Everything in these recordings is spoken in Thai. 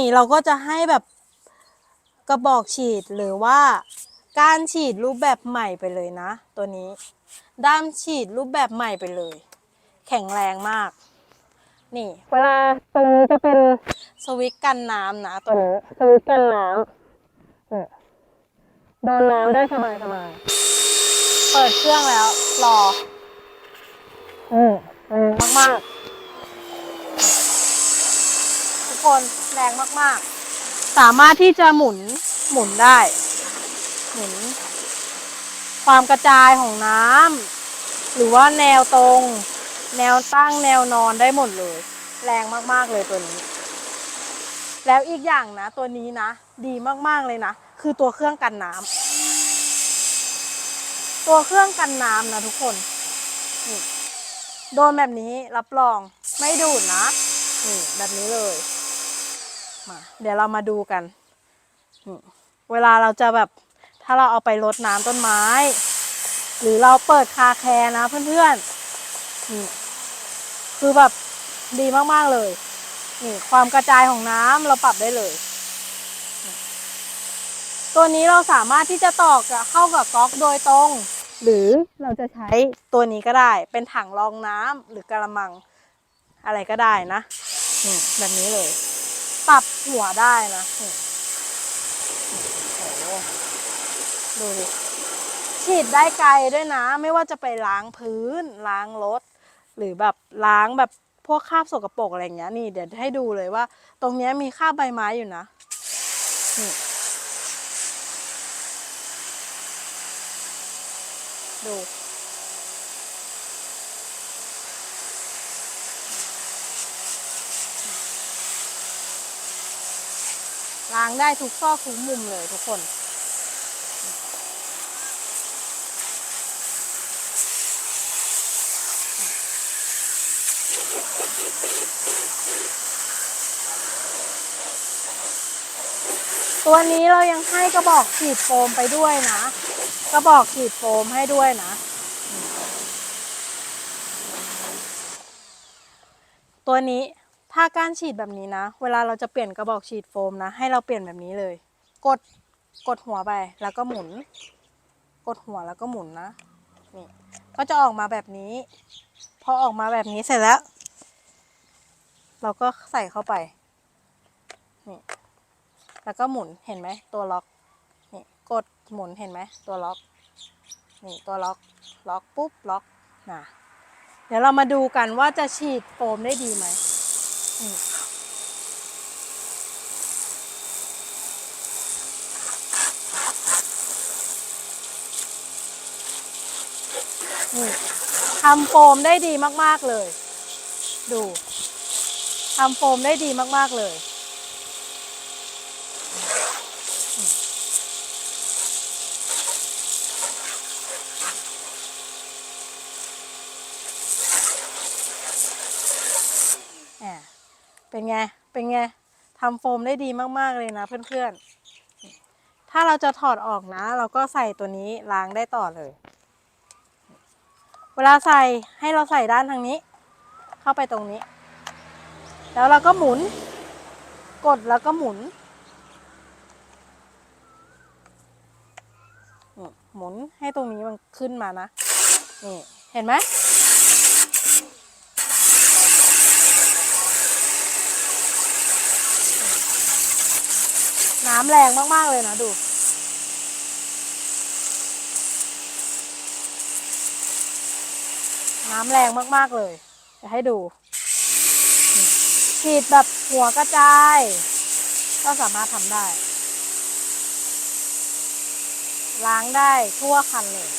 นี่เราก็จะให้แบบกระบอกฉีดหรือว่าการฉีดรูปแบบใหม่ไปเลยนะ ตัวนี้ ด้ามฉีดรูปแบบใหม่ไปเลย แข็งแรงมาก นี่ เวลาตรงนี้จะเป็นสวิตช์กันน้ำนะตัวนี้สวิตช์กันน้ำนี่โดนน้ำได้สบายสบายๆเปิดเครื่องแล้ว รอ อืมแรงมากๆทุกคน แรงมากๆ สามารถที่จะหมุนหมุนได้ หมุน ความกระจายของน้ำหรือว่าแนวตรง แนวตั้งแนวนอนได้หมดเลย แรงมากๆเลยตัวนี้ แล้วอีกอย่างนะ ตัวนี้นะ ดีมากๆเลยนะ คือตัวเครื่องกันน้ำตัวเครื่องกันน้ำนะทุกคนโดนแบบนี้รับรองไม่ดูดนะนี่แบบนี้เลย มา เดี๋ยวเรามาดูกัน เวลาเราจะแบบถ้าเราเอาไปรดน้ำต้นไม้ หรือเราเปิดคาแคร์นะเพื่อนๆคือแบบดีมากๆเลยนี่ความกระจายของน้ำเราปรับได้เลย ตัวนี้เราสามารถที่จะต่อกเข้ากับก๊อกโดยตรง หรือเราจะใช้ตัวนี้ก็ได้ เป็นถังรองน้ำหรือกระมังอะไรก็ได้นะแบบนี้เลย ปรับหัวได้นะโอ้โหดูดิฉีดได้ไกลด้วยนะ ไม่ว่าจะไปล้างพื้นล้างรถ หรือแบบล้างแบบพวกคราบสกปรกอะไรอย่างเงี้ยนี่เดี๋ยวให้ดูเลยว่า ตรงเนี้ยมีคราบใบไม้อยู่นะนี่ดู ล้างได้ทุกซอกทุกมุมเลยทุกคน ตัวนี้เรายังให้กระบอกฉีดโฟมไปด้วยนะ กระบอกฉีดโฟมให้ด้วยนะตัวนี้ ถ้าการฉีดแบบนี้นะ เวลาเราจะเปลี่ยนกระบอกฉีดโฟมนะ ให้เราเปลี่ยนแบบนี้เลย กด กดหัวไป แล้วก็หมุน กดหัวแล้วก็หมุนนะ นี่ ก็จะออกมาแบบนี้ พอออกมาแบบนี้เสร็จแล้ว เราก็ใส่เข้าไป นี่ แล้วก็หมุน เห็นไหม ตัวล็อก นี่ กดหมุน เห็นไหม ตัวล็อก นี่ ตัวล็อก ล็อกปุ๊บ ล็อกนะเดี๋ยวเรามาดูกันว่าจะฉีดโฟมได้ดีไหม ทำโฟมได้ดีมาก ๆ เลย ดู ทำโฟมได้ดีมาก ๆ เลย เป็นไง เป็นไงทำโฟมได้ดีมากๆเลยนะเพื่อนๆ ถ้าเราจะถอดออกนะ เราก็ใส่ตัวนี้ล้างได้ต่อเลย เวลาใส่ให้เราใส่ด้านทางนี้ เข้าไปตรงนี้ แล้วเราก็หมุน กดแล้วก็หมุน หมุนให้ตรงนี้มันขึ้นมานะ นี่ เห็นไหมำแรงมาก ๆ เลยนะดู น้ำแรงมาก ๆ เลย จะให้ดูนี่ฉีดแบบหัวกระจาย ก็สามารถทำได้ ล้างได้ทั่วคันเลย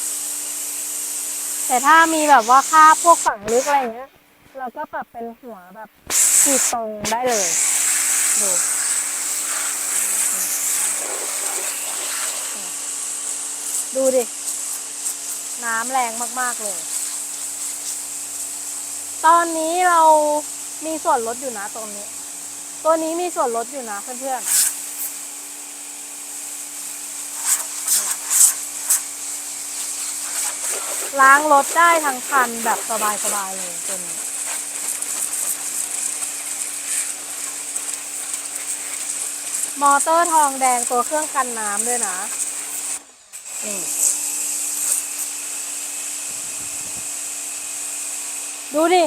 แต่ถ้ามีแบบว่าค่าพวกฝังลึกอะไรเงี้ย เราก็ปรับเป็นหัวแบบฉีดตรงได้เลย ดู ดูดิ น้ำแรงมากๆเลย ตอนนี้เรามีส่วนลดอยู่นะตรงนี้ ตัวนี้มีส่วนลดอยู่นะเพื่อนๆล้างรถได้ทั้งคันแบบสบายๆเลยตัวนี้มอเตอร์ทองแดงตัวเครื่องกันน้ำด้วยนะ ดูดิ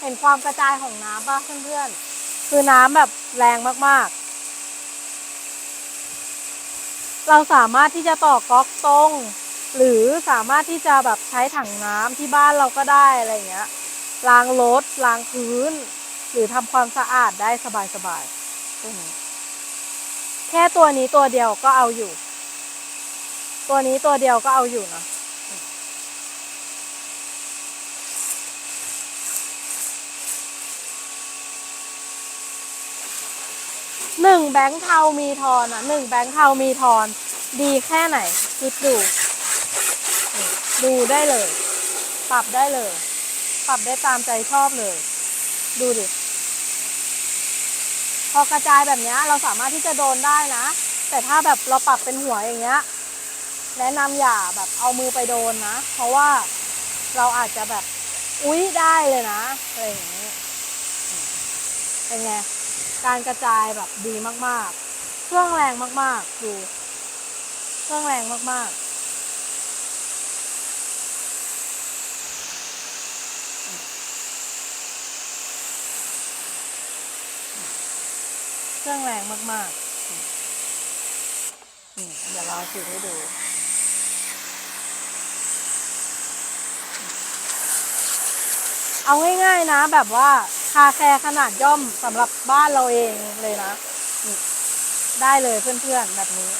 เห็นความกระจายของน้ำป่ะเพื่อนๆ คือน้ำแบบแรงมากๆ เราสามารถที่จะต่อก๊อกตรง หรือสามารถที่จะแบบใช้ถังน้ำที่บ้านเราก็ได้อะไรเงี้ย ล้างรถล้างพื้น หรือทำความสะอาดได้สบายๆ แค่ตัวนี้ตัวเดียวก็เอาอยู่ ตัวนี้ตัวเดียวก็เอาอยู่นะหนึ่งแบงค์เทามีทอนอะหนึ่งแบงค์เทามีทอน ดีแค่ไหน คิดดู ดูได้เลย ปรับได้เลย ปรับได้ตามใจชอบเลย ดูดิ พอกระจายแบบนี้เราสามารถที่จะโดนได้นะ แต่ถ้าแบบเราปรับเป็นหัวอย่างเงี้ย แนะนำอย่าแบบเอามือไปโดนนะ เพราะว่าเราอาจจะแบบอุ๊ยได้เลยนะอะไรอย่างเงี้เป็นไงการกระจายแบบดีมากๆ เครื่องแรงมากๆดูเครื่องแรงมากๆเครื่องแรงมากๆ เดี๋ยวเราจุดให้ดู เอาง่ายๆนะ แบบว่าคาแคร์ขนาดย่อมสำหรับบ้านเราเองเลยนะ ได้เลยเพื่อนๆแบบนี้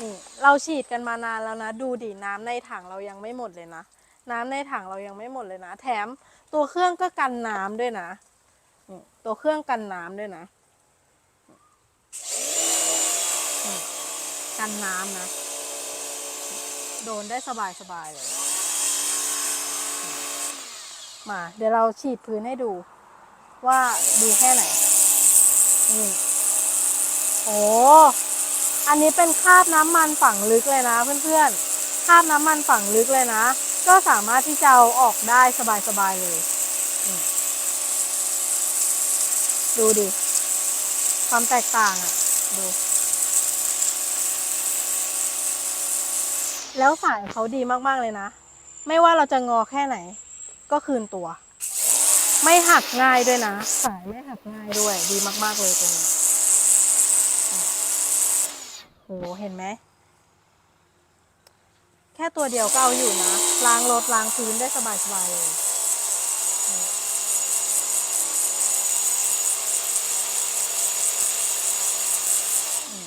นี่เราฉีดกันมานานแล้วนะ ดูดิน้ำในถังเรายังไม่หมดเลยนะ น้ำในถังเรายังไม่หมดเลยนะ แถมตัวเครื่องก็กันน้ำด้วยนะ ตัวเครื่องกันน้ำด้วยนะ กันน้ำนะ โดนได้สบายสบายเลย มา เดี๋ยวเราฉีดพื้นให้ดู ว่าดีแค่ไหน นี่ โอ้อันนี้เป็นคราบน้ำมันฝังลึกเลยนะเพื่อนๆ คราบน้ำมันฝังลึกเลยนะ ก็สามารถที่จะเอาออกได้สบายๆเลยนี่ดูดิ ความแตกต่างอะ่ะ ดู แล้วสายเขาดีมากๆเลยนะ ไม่ว่าเราจะงอแค่ไหน ก็คืนตัว ไม่หักง่ายด้วยนะ สายไม่หักง่ายด้วย ดีมาก ๆเลยตรงนี้โหเห็นไหม แค่ตัวเดียวก็เอาอยู่นะ ล้างรถล้างพื้นได้สบายๆเลยนี่อืม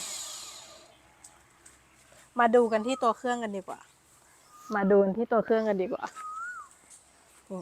มาดูกันที่ตัวเครื่องกันดีกว่า มาดูกันที่ตัวเครื่องกันดีกว่านี่